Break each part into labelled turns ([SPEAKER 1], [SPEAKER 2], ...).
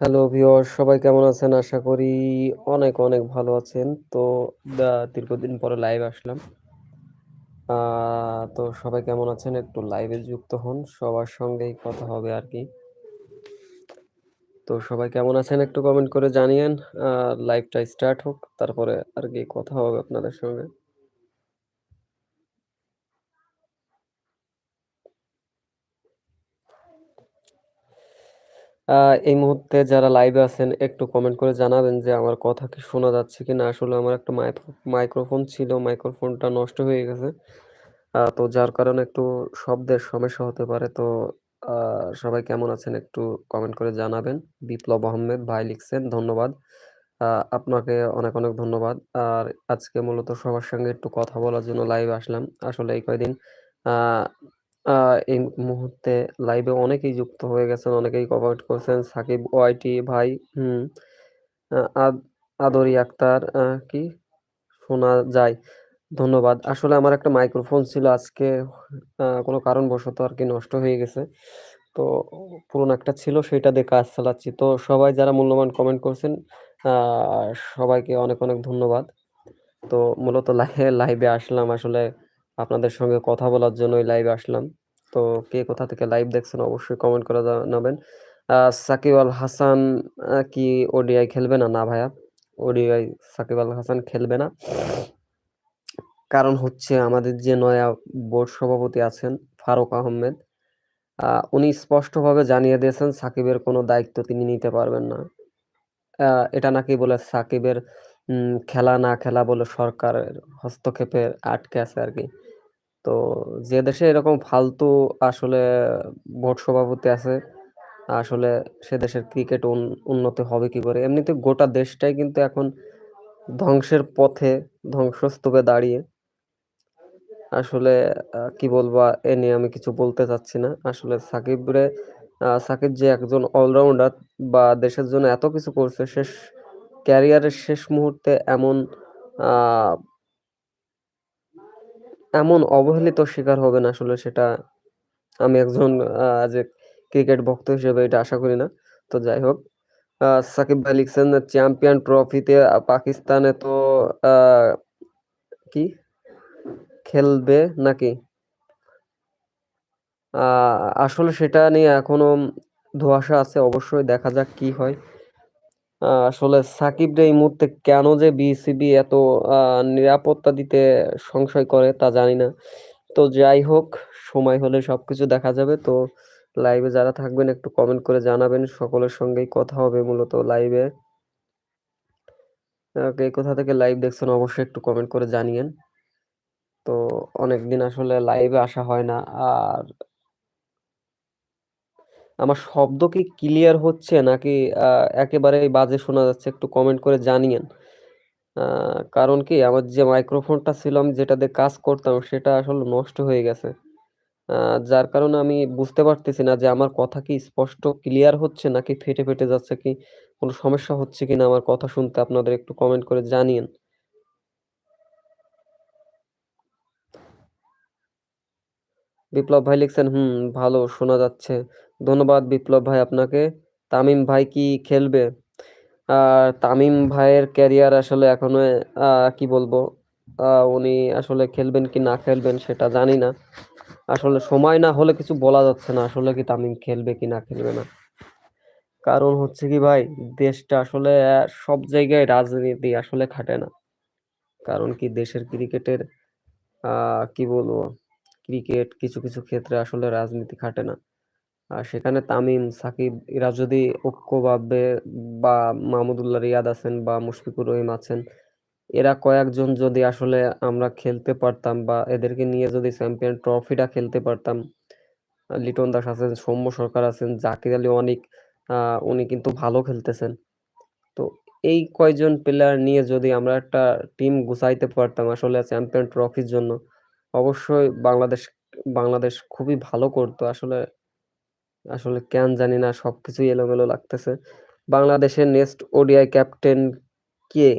[SPEAKER 1] Hello viewers সবাই কেমন আছেন? আশা করি অনেক, অনেক ভালো আছেন। তো দীর্ঘদিন পরে লাইভ আসলাম। তো সবাই কেমন আছেন? একটু লাইভে যুক্ত হন। সবার সঙ্গেই কথা হবে আর কি তো সবাই কেমন আছেন? একটু কমেন্ট করে জানিয়েন। লাইভটা স্টার্ট হোক। তারপরে আর কি কথা হবে আপনাদের সঙ্গে। এই মুহূর্তে যারা লাইভে আছেন একটু কমেন্ট করে জানাবেন যে আমার কথা কি শোনা যাচ্ছে কিনা? আসলে আমার একটা মাইক্রো মাইক্রোফোন ছিল, মাইক্রোফোনটা নষ্ট হয়ে গেছে। তো যার কারণে একটু শব্দের সমস্যা হতে পারে। তো সবাই কেমন আছেন? একটু কমেন্ট করে জানাবেন। বিপ্লব আহমেদ ভাই লিখছেন, ধন্যবাদ। আপনাকে অনেক, অনেক ধন্যবাদ। আর আজকে মূলত সবার সঙ্গে একটু কথা বলার জন্য লাইভে আসলাম। আসলে এই কয়দিন এই মুহূর্তে লাইভে অনেকেই যুক্ত হয়ে গেছেন, অনেকেই কমেন্ট করছেন। সাকিব ওয়াইটি ভাই, হুম, আদ আদরি আক্তার কি? শোনা যায়। ধন্যবাদ। আসলে আমার একটা মাইক্রোফোন ছিল আজকে কোনো কারণবশত আরকি নষ্ট হয়ে গেছে। তো পুরনো একটা ছিল সেটা দিয়ে কাজ চালাচ্ছি। তো সবাই যারা মূল্যবান কমেন্ট করছেন সবাইকে অনেক, অনেক ধন্যবাদ। তো মূলত লাই লাইভে আসলাম আসলে আপনাদের সঙ্গে কথা বলার জন্যই লাইভে আসলাম। তো কে কোথা থেকে লাইভ দেখছেন অবশ্যই কমেন্ট করে জানাবেন। সাকিব আল হাসান কি ওডিআই খেলবে না? না ভাইয়া। ওডিআই সাকিব আল হাসান খেলবে না। কারণ হচ্ছে আমাদের যে নয়া বোর্ড সভাপতি আছেন ফারুক আহমেদ, উনি স্পষ্টভাবে জানিয়ে দিয়েছেন সাকিবের কোনো দায়িত্ব তিনি নিতে পারবেন না। এটা নাকি বলে সাকিবের খেলা না খেলা বলে সরকারের হস্তক্ষেপে আটকে আছে আরকি। তো যে দেশে এরকম ফালতু আসলে বোর্ড সভাপতি আছে, আসলে সে দেশের ক্রিকেট উন উন্নতি হবে কি করে? এমনিতে গোটা দেশটাই কিন্তু এখন ধ্বংসের পথে, ধ্বংসস্তূপে দাঁড়িয়ে। আসলে কি বলব? এ নিয়ে আমি কিছু বলতে চাচ্ছি না। আসলে সাকিবরে সাকিব যে একজন অলরাউন্ডার বা দেশের জন্য এত কিছু করছে, শেষ ক্যারিয়ারের শেষ মুহূর্তে এমন এমন অবহেলিত শিকার হবেন আসলে সেটা আমি একজন আ যে ক্রিকেট ভক্ত হিসেবে এটা আশা করি না। তো যাই হোক, আ সাকিব ভাই লিখছেন চ্যাম্পিয়ন ট্রফিতে পাকিস্তানে তো আ কি? খেলবে নাকি? আসলে সেটা নিয়ে এখনও ধোঁয়াশা আছে। অবশ্যই দেখা যাক কি হয়। আসলে সাকিবরে এই মুহূর্তে কেন যে বিসিবি এত নিরাপত্তা দিতে সংশয় করে তা জানি না। তো যাই হোক, সময় হলে সবকিছু দেখা যাবে। তো লাইভে যারা থাকবেন একটু কমেন্ট করে জানাবেন। সকলের সঙ্গেই কথা হবে মূলত লাইভে। কে কোথা থেকে লাইভ দেখছেন অবশ্যই একটু কমেন্ট করে জানিয়েন। তো অনেকদিন আসলে লাইভে আসা হয় না। আর আমার শব্দ কি ক্লিয়ার হচ্ছে নাকি আ একেবারেই বাজে শোনা যাচ্ছে একটু কমেন্ট করে জানিয়েন। কারণ কি আমার যে মাইক্রোফোনটা ছিল আমি যেটা দিয়ে কাজ করতাম সেটা আসলে নষ্ট হয়ে গেছে। যার কারণে আমি বুঝতে পারতেছি না যে আমার কথা কি স্পষ্ট ক্লিয়ার হচ্ছে নাকি ফেটে, ফেটে যাচ্ছে কি কোনো সমস্যা হচ্ছে কিনা আমার কথা শুনতে আপনাদের একটু কমেন্ট করে জানিয়েন। বিপ্লব ভাই লিখছেন, হুম, ভালো শোনা যাচ্ছে। ধন্যবাদ বিপ্লব ভাই আপনাকে। তামিম ভাই কি খেলবে? আর তামিম ভাইয়ের ক্যারিয়ার আসলে এখনও কি বলব? উনি আসলে খেলবেন কি না খেলবেন সেটা জানি না। আসলে সময় না হলে কিছু বলা যাচ্ছে না। আসলে কি তামিম খেলবে কি না খেলবে না। কারণ হচ্ছে কি ভাই, দেশটা আসলে সব জায়গায় রাজনীতি আসলে খাটে না। কারণ কি দেশের ক্রিকেটের কি বলব? ক্রিকেট কিছু, কিছু ক্ষেত্রে আসলে রাজনীতি খাটে না। আর সেখানে তামিম, সাকিব এরা যদি ঐক্যভাবে বা মাহমুদুল্লাহ রিয়াদ আছেন বা মুশফিকুর রহিম আছেন, এরা কয়েকজন যদি আসলে আমরা খেলতে পারতাম বা এদেরকে নিয়ে যদি চ্যাম্পিয়ন ট্রফিটা খেলতে পারতাম, লিটন দাস আছেন, সৌম্য সরকার আছেন, জাকির আলী অনেক উনি কিন্তু ভালো খেলতেছেন। তো এই কয়জন প্লেয়ার নিয়ে যদি আমরা একটা টিম গুছাইতে পারতাম আসলে চ্যাম্পিয়ন ট্রফির জন্য, অবশ্যই বাংলাদেশ বাংলাদেশ খুবই ভালো করতো। আসলে আসলে কেন জানি না সবকিছুই এলোমেলো লাগতেছে। বাংলাদেশের নেক্সট ওডিআই ক্যাপ্টেন কে?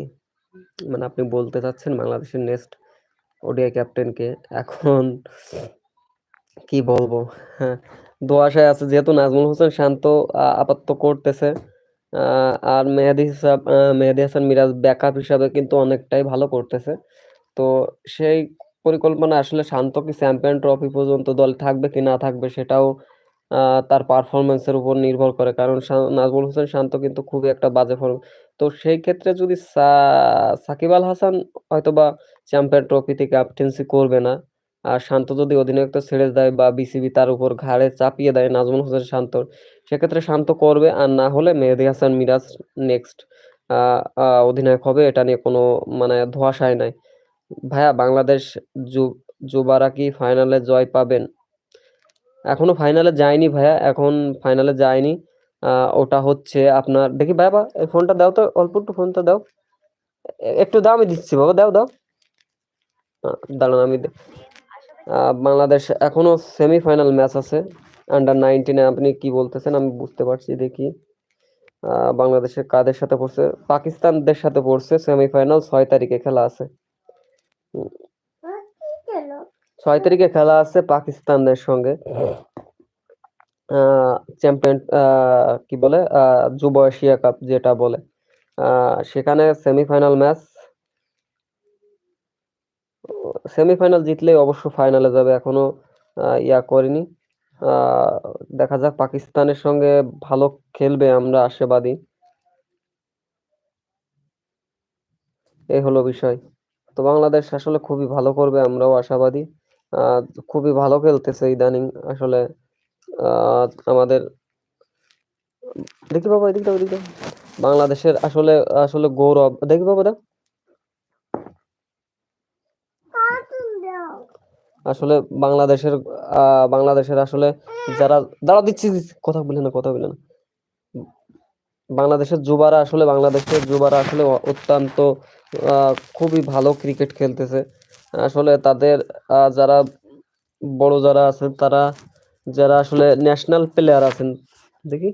[SPEAKER 1] মানে আপনি বলতে চাচ্ছেন বাংলাদেশের নেক্সট ওডিআই ক্যাপ্টেন কে? এখন কি বলব? হ্যাঁ, ধোঁয়াশায় আছে যেহেতু নাজমুল হোসেন শান্ত আপাতত করতেছে। আর মেহেদি হিসাব মেহেদী হাসান মিরাজ ব্যাকআপ হিসাবে কিন্তু অনেকটাই ভালো করতেছে। তো সেই পরিকল্পনা আসলে শান্ত কি চ্যাম্পিয়ন ট্রফি পর্যন্ত দল থাকবে কি না থাকবে সেটাও তার পারফরম্যান্সের উপর নির্ভর করে। কারণ নাজমুল হোসেন শান্ত কিন্তু খুবই একটা বাজে ফর্ম। তো সেই ক্ষেত্রে যদি সাকিব আল হাসান হয়তোবা চ্যাম্পিয়ন ট্রফিতে ক্যাপ্টেন্সি করবে না। আর শান্ত যদি অধিনায়কত্ব ছেড়ে দেয় বা বিসিবি তার উপর ঘাড়ে চাপিয়ে দেয় নাজমুল হোসেন শান্তর, সেক্ষেত্রে শান্ত করবে। আর না হলে মেহেদি হাসান মিরাজ নেক্সট অধিনায়ক হবে এটা নিয়ে কোনো মানে ধোঁয়াশাই নাই। ভাইয়া বাংলাদেশ যুবারা কি ফাইনালে জয় পাবেন? এখনও ফাইনালে যায়নি ভাইয়া। এখন ফাইনালে যায়নি। ওটা হচ্ছে আপনার দেখি বাবা এই ফোনটা দাও তো অল্প একটু ফোনটা দাও। একটু দাও আমি দিচ্ছি বাবা দাও, দাও। দাঁড়ান আমি বাংলাদেশ এখনও সেমিফাইনাল ম্যাচ আছে। আন্ডার 19 এ আপনি কি বলতেছেন আমি বুঝতে পারছি দেখি। বাংলাদেশের কাদের সাথে পড়ছে? পাকিস্তানদের সাথে পড়ছে সেমিফাইনাল ছয় তারিখে খেলা আছে। ৬ তারিখে খেলা আছে পাকিস্তানদের সঙ্গে। চ্যাম্পিয়ন কি বলে? যুব এশিয়া কাপ যেটা বলে। সেখানে সেমিফাইনাল ম্যাচ। সেমিফাইনাল জিতলেই অবশ্য ফাইনালে যাবে। এখনও ইয়া করেনি। দেখা যাক পাকিস্তানের সঙ্গে ভালো খেলবে আমরা আশাবাদী। এই হলো বিষয়। তো বাংলাদেশ আসলে খুবই ভালো করবে আমরাও আশাবাদী। খুবই ভালো খেলতেছে ইদানিং আসলে আমাদের দেখি বাবা এদিক দাও, এদিক দাও। বাংলাদেশের আসলে আসলে গৌরব দেখি বাবা দাও। আসলে বাংলাদেশের বাংলাদেশের আসলে যারা দাঁড়াও দিচ্ছি। কথা বইলেন না, কথা বইলেন না। বাংলাদেশের যুবারা আসলে বাংলাদেশের যুবারা আসলে অত্যন্ত খুবই ভালো ক্রিকেট খেলতেছে। আসলে তাদের যারা বড় যারা আছেন, তারা যারা আসলে ন্যাশনাল প্লেয়ার আছেন, দেখি?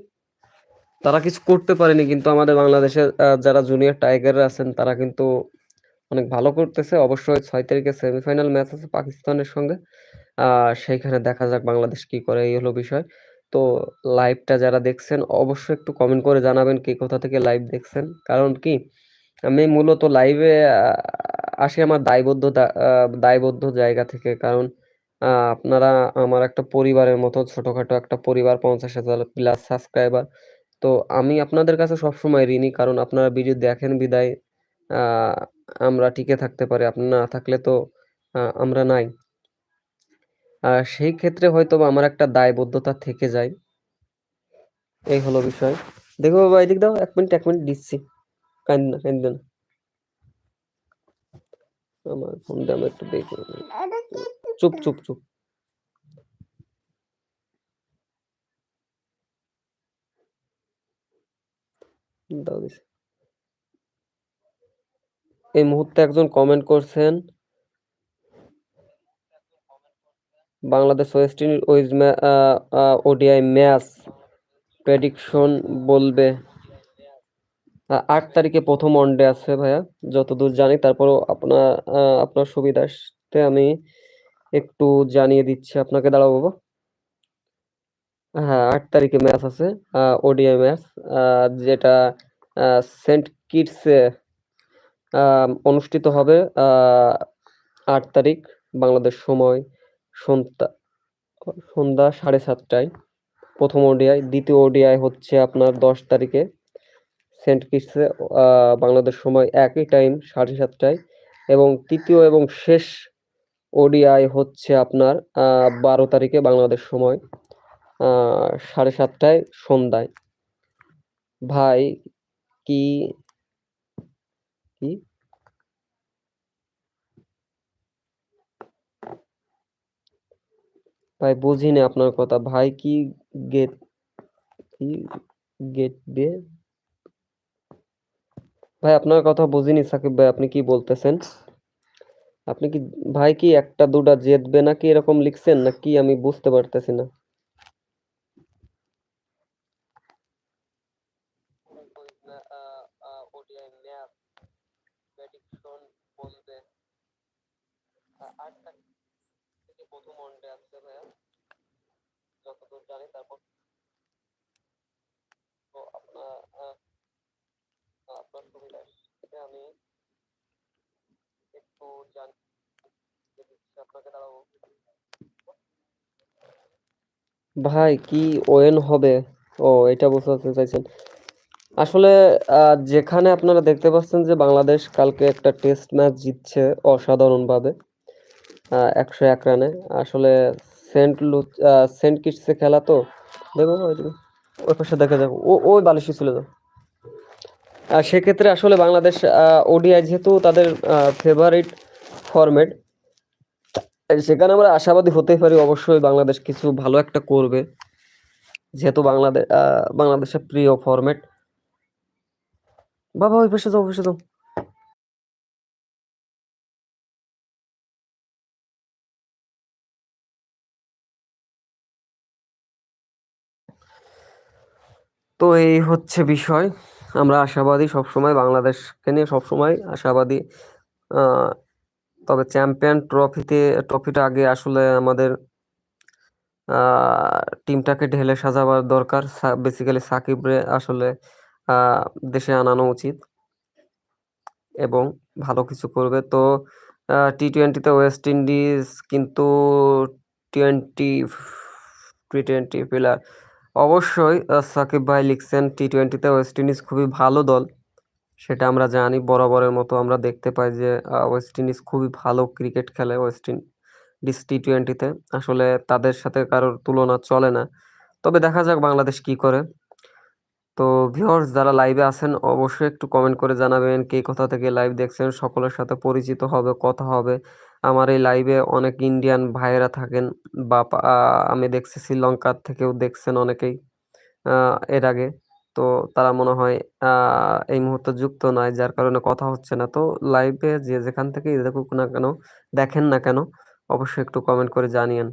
[SPEAKER 1] তারা কিছু করতে পারেনি কিন্তু আমাদের বাংলাদেশের যারা জুনিয়র টাইগাররা আছেন, তারা কিন্তু অনেক ভালো করতেছে। অবশ্যই ছয় তারিখে সেমিফাইনাল ম্যাচ আছে পাকিস্তানের সঙ্গে। সেইখানে দেখা যাক বাংলাদেশ কি করে, এই হলো বিষয়। তো লাইভটা যারা দেখছেন, অবশ্যই একটু কমেন্ট করে জানাবেন, কে কোথা থেকে লাইভ দেখছেন। কারণ কি, আমি মূলত লাইভে আসি আমার দায়বদ্ধতা আ দায়বদ্ধ জায়গা থেকে। কারণ আপনারা আমার একটা পরিবারের মতো ছোটখাটো একটা পরিবার ৫০,০০০ প্লাস সাবস্ক্রাইবার। তো আমি আপনাদের কাছে সবসময় ঋণী। কারণ আপনারা ভিডিও দেখেন বিদায় আমরা টিকে থাকতে পারি। আপনারা না থাকলে তো আমরা নাই। সেই ক্ষেত্রে হয়তোবা আমার একটা দায়বদ্ধতা থেকে যায়। এই হলো বিষয়। দেখো বাবা এদিক দাও ১ মিনিট, এক মিনিট দিচ্ছি। কাইন্দ না, কাইন্দ না। আমার ফোনটা আমি একটু দেখি। চুপ, চুপ, চুপ। দাও দিছি। এই মুহূর্তে একজন কমেন্ট করছেন Bangladesh West Indies ODI match prediction বলবে। আ ৮ তারিখে ১ম ওয়ানডে আছে ভাইয়া। যতদূর জানি তারপরেও আপনার আপনার সুবিধার্থে আমি একটু জানিয়ে দিচ্ছি আপনাকে। দাঁড়াও বাবা। হ্যাঁ, আট তারিখে ম্যাচ আছে। ODI match. যেটা সেন্ট কিটসে অনুষ্ঠিত হবে আট তারিখ বাংলাদেশ সময় সন্ত্যা সন্ধ্যা ৭:৩০ টায় ১ম ওডিআই। দ্বিতীয় ওডিআই হচ্ছে আপনার ১০ তারিখে সেন্ট কিটসে বাংলাদেশ সময় একই টাইম সাড়ে সাতটায় এবং তৃতীয় এবং শেষ ওডিআই হচ্ছে আপনার বারো তারিখে বাংলাদেশ সময় সাড়ে সাতটায় সন্ধ্যায়। ভাই, কি কি? ভাই, বুঝিনি আপনার কথা। ভাই, কি গেট কি গেট দিয়ে? ভাই, আপনার কথা বুঝিনি সাকিব ভাই, আপনি কি বলতেছেন? আপনি কি, ভাই কি ১ টা ২ টা জিতবে নাকি এরকম লিখছেন? না কি আমি বুঝতে পারতেছি না। আ আ ওডিআই ম্যাচ প্রেডিকশন বলবে। আ ৮ তারিখ থেকে ১ম ওয়ানডে আছে ভাইয়া। যতদূর জানি তারপর তো আপনার আ আমি একটু আপনাকে দাঁড়াও ভাই, কি ওয়েন হবে? ও, এটা বোঝাতে চাইছেন। আসলে যেখানে আপনারা দেখতে পাচ্ছেন যে বাংলাদেশ কালকে একটা টেস্ট ম্যাচ জিতছে অসাধারণভাবে একশো এক রানে। আসলে সেন্ট লু সেন্ট কিটসে খেলা তো? দেখো ওই পাশে দেখা যাবে ও, ওই বালিশে চলে যাও। সেক্ষেত্রে আসলে বাংলাদেশ ওডিআই যেহেতু তাদের ফেভারিট ফরম্যাট সেখানে আমরা আশাবাদী হতে পারি অবশ্যই বাংলাদেশ কিছু ভালো একটা করবে। যেহেতু বাংলাদেশ বাংলাদেশের প্রিয় ফরম্যাট বাবা, ওই পাশে যাও যাও। তো এই হচ্ছে বিষয়। আমরা আশাবাদী সবসময় বাংলাদেশকে নিয়ে সবসময় আশাবাদী। তবে চ্যাম্পিয়ন ট্রফিতে, ট্রফিটা আগে আসলে আমাদের টিমটাকে ঢেলে সাজাবার দরকার। বেসিক্যালি সাকিবরে আসলে দেশে আনানো উচিত এবং ভালো কিছু করবে। তো টি টোয়েন্টিতে ওয়েস্ট ইন্ডিজ কিন্তু টোয়েন্টি টি টোয়েন্টি প্লেয়ার অবশ্যই সাকিব ভাই লিখছেন টি টোয়েন্টিতে ওয়েস্ট ইন্ডিজ খুবই ভালো দল। সেটা আমরা জানি, বরাবরের মতো আমরা দেখতে পাই যে ওয়েস্ট ইন্ডিজ খুবই ভালো ক্রিকেট খেলে ওয়েস্ট ইন্ডিজ টি টোয়েন্টিতে আসলে তাদের সাথে কারোর তুলনা চলে না। তবে দেখা যাক বাংলাদেশ কি করে। তো ভিউয়ার্স যারা লাইভে আছেন, অবশ্যই একটু কমেন্ট করে জানাবেন, কে কোথা থেকে লাইভ দেখছেন, সকলের সাথে পরিচিত হবে, কথা হবে। আমার এই লাইভে অনেক ইন্ডিয়ান ভাইয়েরা থাকেন। বা আমি দেখছি শ্রীলঙ্কার থেকেও দেখছেন অনেকেই এর আগে। তো তারা মনে হয় এই মুহূর্তে যুক্ত নয়, যার কারণে কথা হচ্ছে না। তো লাইভে যে যেখান থেকেই দেখুক না কেন, দেখেন না কেন, অবশ্যই একটু কমেন্ট করে জানিয়েন।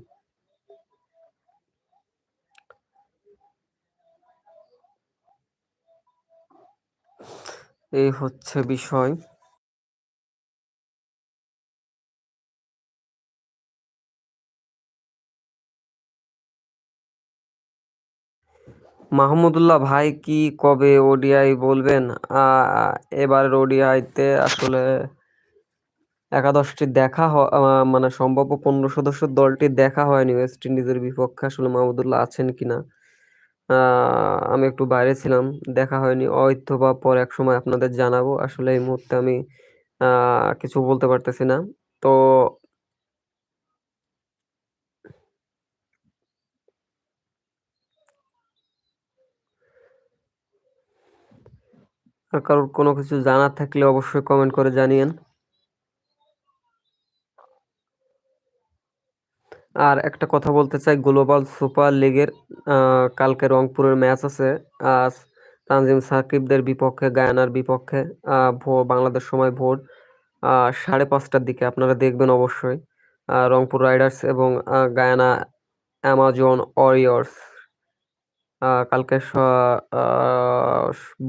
[SPEAKER 1] এই হচ্ছে বিষয়। মাহমুদুল্লাহ ভাই কি কবে ওডিআই বলবেন? এবারের ওডিআইতে আসলে একাদশটি দেখা মানে সম্ভাব্য পনেরো সদস্যের দলটি দেখা হয়নি। ওয়েস্ট ইন্ডিজের বিপক্ষে আসলে মাহমুদুল্লাহ আছেন কিনা? আমি একটু বাইরে ছিলাম, দেখা হয়নি। হয়তো বা পর এক সময় আপনাদের জানাব। আসলে এই মুহূর্তে আমি কিছু বলতে পারতেছি না। তো আর কারোর কোনো কিছু জানার থাকলে অবশ্যই কমেন্ট করে জানিয়েন। আর একটা কথা বলতে চাই গ্লোবাল সুপার লিগের কালকে রংপুরের ম্যাচ আছে। আজ তানজিম সাকিবদের বিপক্ষে, গায়ানার বিপক্ষে বাংলাদেশ সময় ভোর সাড়ে পাঁচটার দিকে। আপনারা দেখবেন অবশ্যই রংপুর রাইডার্স এবং গায়ানা অ্যামাজন ওয়ারিয়র্স কালকে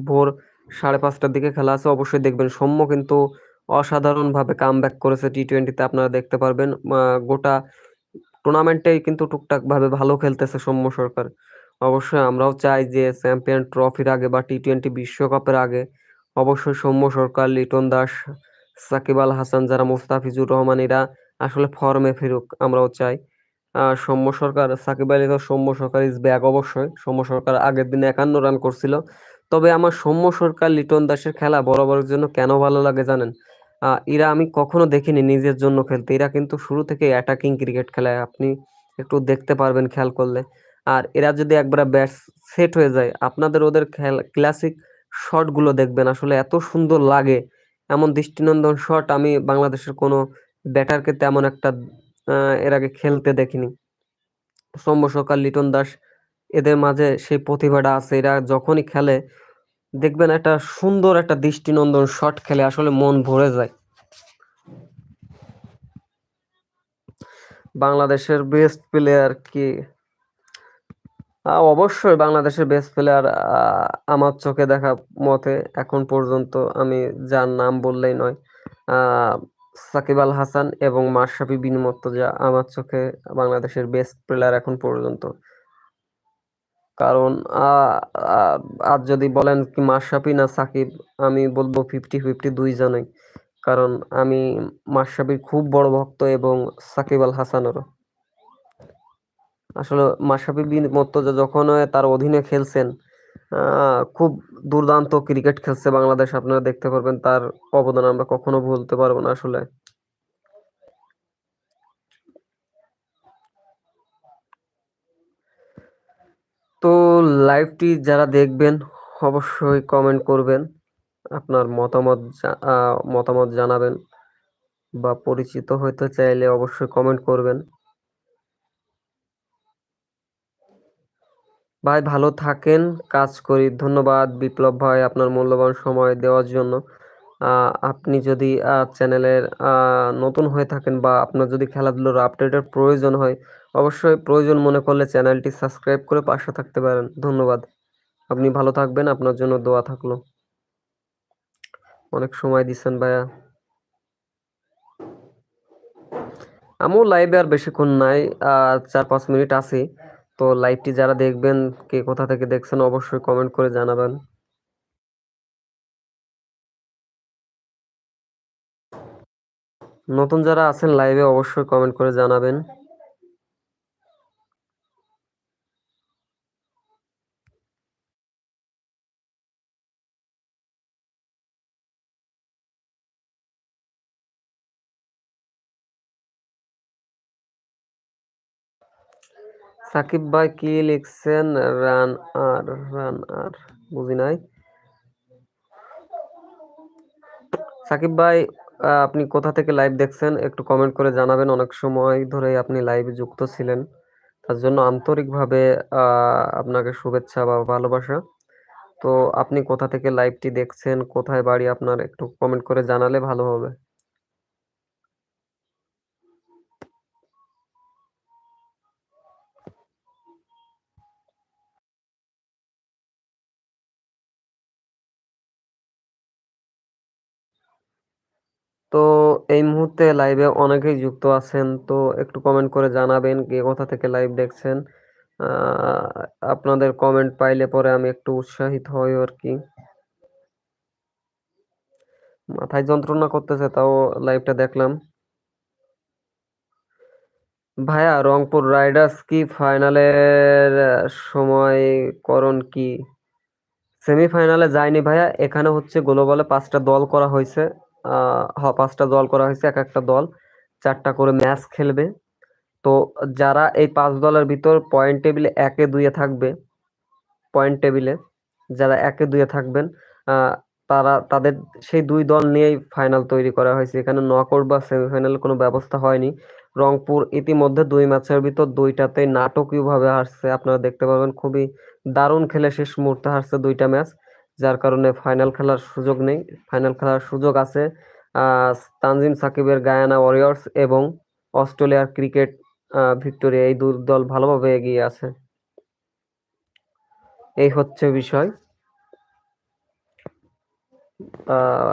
[SPEAKER 1] ভোর সাড়ে পাঁচটার দিকে খেলা আছে, অবশ্যই দেখবেন। সৌম্য কিন্তু অসাধারণভাবে কাম ব্যাক করেছে টি টোয়েন্টিতে আপনারা দেখতে পারবেন। গোটা টুর্নামেন্টেই কিন্তু টুকটাক ভাবে ভালো খেলতেছে সৌম্য সরকার। অবশ্যই আমরাও চাই যে চ্যাম্পিয়ন ট্রফির আগে বা টি টোয়েন্টি বিশ্বকাপের আগে অবশ্যই সৌম্য সরকার, লিটন দাস, সাকিব আল হাসান, যারা মুস্তাফিজুর রহমান, এরা আসলে ফর্মে ফেরুক, আমরাও চাই। আহ সৌম্য সরকার, সাকিব আলী সৌম্য সরকার ইজ ব্যাক অবশ্যই। সৌম্য সরকার আগের দিনে একান্ন রান করছিল। তবে আমার সৌম্য সরকার, লিটন দাসের খেলা বরাবরের জন্য কেন ভালো লাগে জানেন? এরা আমি কখনো দেখিনি নিজের জন্য খেলতে। এরা কিন্তু শুরু থেকে অ্যাটাকিং ক্রিকেট খেলায়। আপনি একটু দেখতে পারবেন খেয়াল করলে। আর এরা যদি একবার ব্যাট সেট হয়ে যায়, আপনাদের ওদের খেল ক্লাসিক শটগুলো দেখবেন। আসলে এত সুন্দর লাগে। এমন দৃষ্টিনন্দন শট আমি বাংলাদেশের কোনো ব্যাটারকে তেমন একটা এর আগে খেলতে দেখিনি। সৌম্য সরকার, লিটন দাস এদের মাঝে সেই প্রতিভাটা আছে। এরা যখনই খেলে, দেখবেন একটা সুন্দর একটা দৃষ্টিনন্দন শট খেলে আসলে মন ভরে যায়। বাংলাদেশের বেস্ট প্লেয়ার কি? অবশ্যই বাংলাদেশের বেস্ট প্লেয়ার আমার চোখে দেখা মতে এখন পর্যন্ত আমি যার নাম বললেই নয় সাকিব আল হাসান এবং মাশরাফি বিন যা আমার চোখে বাংলাদেশের বেস্ট প্লেয়ার এখন পর্যন্ত। কারণ আর যদি বলেন কি মাশরাফি না সাকিব, আমি বলব ফিফটি ফিফটি দুই জনেই। কারণ, আমি মাশরাফির খুব বড় ভক্ত এবং সাকিব আল হাসানেরও। আসলে মাশরাফি বিন মুর্তজা যখন তার অধীনে খেলছেন খুব দুর্দান্ত ক্রিকেট খেলছে বাংলাদেশ। আপনারা দেখতে পারবেন তার অবদান আমরা কখনো ভুলতে পারব না আসলে। তো লাইভটি যারা দেখবেন অবশ্যই কমেন্ট করবেন। আপনার মতামত মতামত জানাবেন বা পরিচিত হইতে চাইলে অবশ্যই কমেন্ট করবেন। ভাই ভালো থাকেন, কাজ করি। ধন্যবাদ বিপ্লব ভাই আপনার মূল্যবান সময় দেওয়ার জন্য। আপনি যদি চ্যানেলের নতুন হয়ে থাকেন বা আপনার যদি খেলাধুলার আপডেটের প্রয়োজন হয়, অবশ্যই প্রয়োজন মনে করলে চ্যানেলটি সাবস্ক্রাইব করে পাশে থাকতে পারেন। ধন্যবাদ। আপনি ভালো থাকবেন, আপনার জন্য দোয়া থাকল। অনেক সময় দিচ্ছেন ভাইয়া। আমিও লাইভে আর বেশিক্ষণ নাই। আ ৪-৫ মিনিট আছি। তো লাইভটি যারা দেখবেন, কে কোথা থেকে দেখছেন অবশ্যই কমেন্ট করে জানাবেন। নতুন যারা আছেন লাইভে অবশ্যই কমেন্ট করে জানাবেন। সাকিব ভাই কি লিখছেন? রান আর, রান আর বুঝি নাই। সাকিব ভাই আপনি কোথা থেকে লাইভ দেখছেন একটু কমেন্ট করে জানাবেন। অনেক সময় ধরে আপনি লাইভে যুক্ত ছিলেন। তার জন্য আন্তরিকভাবে আপনাকে শুভেচ্ছা বা ভালোবাসা। তো আপনি কোথা থেকে লাইভটি দেখছেন, কোথায় বাড়ি আপনার একটু কমেন্ট করে জানালে ভালো হবে। তো এই মুহূর্তে লাইভে অনেকেই যুক্ত আছেন। তো একটু কমেন্ট করে জানাবেন কে কোথা থেকে লাইভ দেখছেন। আপনাদের কমেন্ট পাইলে পরে আমি একটু উৎসাহিত হই আর কি মাথায় যন্ত্রণা করতেছে, তাও লাইভটা দেখলাম। ভাইয়া, রংপুর রাইডার্স কি ফাইনালের সময় করণ কি? সেমিফাইনালে যায়নি ভাইয়া। এখানে হচ্ছে গ্লোবালে পাঁচটা দল করা হইছে। আ হ ৫ টা দল করা হয়েছে এক একটা দল চারটা করে ম্যাচ খেলবে। তো যারা এই পাঁচ দলের ভিতর পয়েন্ট টেবিলে ১ এ ২ এ থাকবে, পয়েন্ট টেবিলে যারা ১ এ ২ এ থাকবেন তারা তাদের সেই দুই দল নিয়েই ফাইনাল তৈরি করা হয়েছে। এখানে নকআউট বা সেমিফাইনাল কোনো ব্যবস্থা হয়নি। রংপুর ইতিমধ্যে দুই ম্যাচের ভিতর দুইটাতেই নাটকীয়ভাবে হারছে। আপনারা দেখতে পাবেন খুবই দারুণ খেলে শেষ মুহূর্তে হারছে ২ টা ম্যাচ। যার কারণে ফাইনাল খেলার সুযোগ নেই। ফাইনাল খেলার সুযোগ আছে তানজিম সাকিবের গায়ানা ওয়ারিয়র্স এবং অস্ট্রেলিয়ার ক্রিকেট ভিক্টোরিয়া এই দুই দল ভালোভাবে এগিয়ে আছে। এই হচ্ছে বিষয়।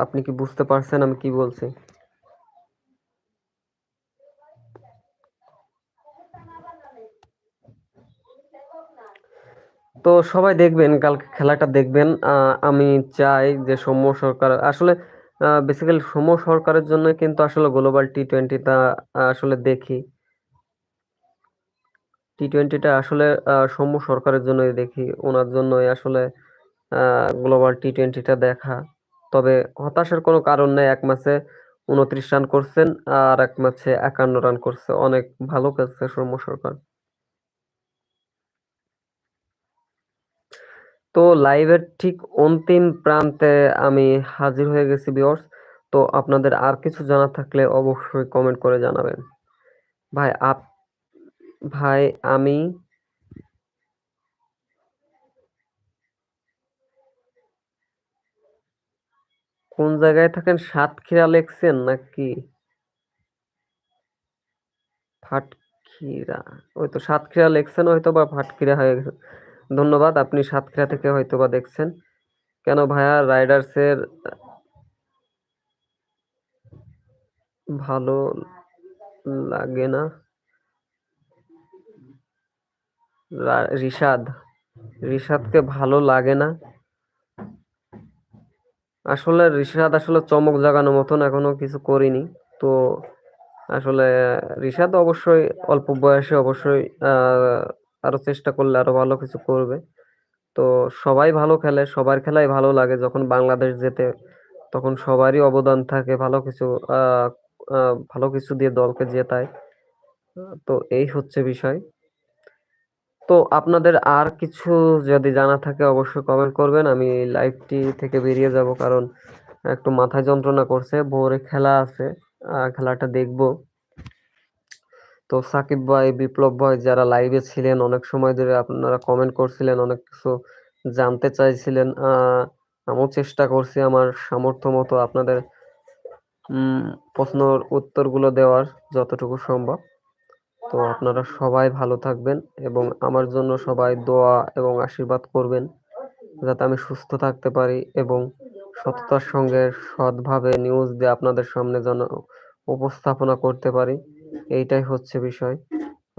[SPEAKER 1] আপনি কি বুঝতে পারছেন আমি কি বলছি? তো সবাই দেখবেন কালকে খেলাটা দেখবেন। আমি চাই যে সৌম্য সরকার আসলে বেসিক্যালি সৌম্য সরকারের জন্যই কিন্তু আসলে গ্লোবাল টা আসলে দেখি। টা আসলে আ সৌম্য সরকারের জন্যই দেখি। ওনার জন্যই আসলে গ্লোবাল টা দেখা। তবে হতাশার কোনো কারণ নেই। এক ম্যাচে ২৯ রান করছেন, আর এক ম্যাচে ৫১ রান করছে। অনেক ভালো খেলছে সৌম্য সরকার। তো লাইভের ঠিক অন্তিম প্রান্তে আমি হাজির হয়ে গেছি ভিউয়ার্স। তো আপনাদের আর কিছু জানার থাকলে অবশ্যই কমেন্ট করে জানাবেন। ভাই, আপ, ভাই, আমি কোন জায়গায় থাকেন? সাতক্ষীরা লেখছেন নাকি? ফাটখিরা। ওই তো সাতক্ষীরা লেখছেন হয়তোবা ফাটখিরা হয়ে গেছে। ধন্যবাদ। আপনি সাতক্ষীরা থেকে হয়তোবা দেখছেন। কেন ভাইয়া, রাইডার্সের, ভালো লাগে না? রিশাদ। রিশাদকে ভালো লাগে না? আসলে রিশাদ আসলে চমক জাগানোর মতন এখনও কিছু করিনি। তো আসলে রিশাদ অবশ্যই, অল্প বয়সে অবশ্যই আরও চেষ্টা করলে আরও ভালো কিছু করবে। তো সবাই ভালো খেলে, সবার খেলাই ভালো লাগে। যখন বাংলাদেশ জেতে তখন সবারই অবদান থাকে ভালো কিছু ভালো কিছু দিয়ে দলকে জেতায়। তো এই হচ্ছে বিষয়। তো আপনাদের আর কিছু যদি জানা থাকে অবশ্যই কমেন্ট করবেন। আমি লাইভটি থেকে বেরিয়ে যাব। কারণ একটু মাথায় যন্ত্রণা করছে। ভোরে খেলা আছে। খেলাটা দেখব। তো সাকিব ভাই, বিপ্লব ভাই যারা লাইভে ছিলেন অনেক সময় ধরে আপনারা কমেন্ট করছিলেন, অনেক কিছু জানতে চাইছিলেন। আমিও চেষ্টা করছি আমার সামর্থ্য মতো আপনাদের প্রশ্নর উত্তরগুলো দেওয়ার যতটুকু সম্ভব। তো আপনারা সবাই ভালো থাকবেন এবং আমার জন্য সবাই দোয়া এবং আশীর্বাদ করবেন। যাতে আমি সুস্থ থাকতে পারি এবং সততার সঙ্গে সৎভাবে নিউজ দিয়ে আপনাদের সামনে যেন উপস্থাপনা করতে পারি। এইটাই হচ্ছে বিষয়।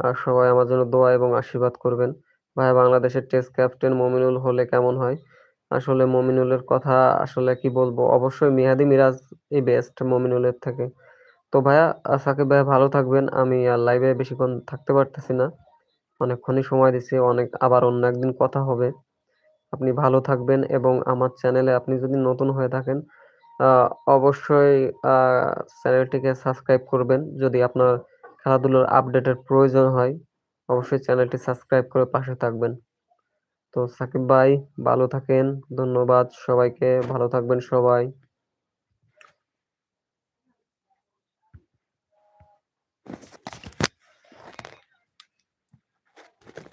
[SPEAKER 1] আর সবাই আমার জন্য দোয়া এবং আশীর্বাদ করবেন। ভাইয়া বাংলাদেশের টেস্ট ক্যাপ্টেন মমিনুল হলে কেমন হয়? আসলে মমিনুলের কথা আসলে কি বলব? অবশ্যই মেহেদী মিরাজই বেস্ট মমিনুলের থেকে। তো ভাইয়া, সাকিব ভাইয়া ভালো থাকবেন। আমি আর লাইভে বেশিক্ষণ থাকতে পারতেছি না। অনেকক্ষণই সময় দিছি। অনেক আবার অন্য একদিন কথা হবে। আপনি ভালো থাকবেন এবং আমার চ্যানেলে আপনি যদি নতুন হয়ে থাকেন অবশ্যই চ্যানেলটিকে সাবস্ক্রাইব করবেন। যদি আপনার খেলাধুলার আপডেটের প্রয়োজন হয়, অবশ্যই চ্যানেলটি সাবস্ক্রাইব করে পাশে থাকবেন। তো সাকিব ভাই ভালো থাকেন। ধন্যবাদ সবাইকে। ভালো থাকবেন সবাই।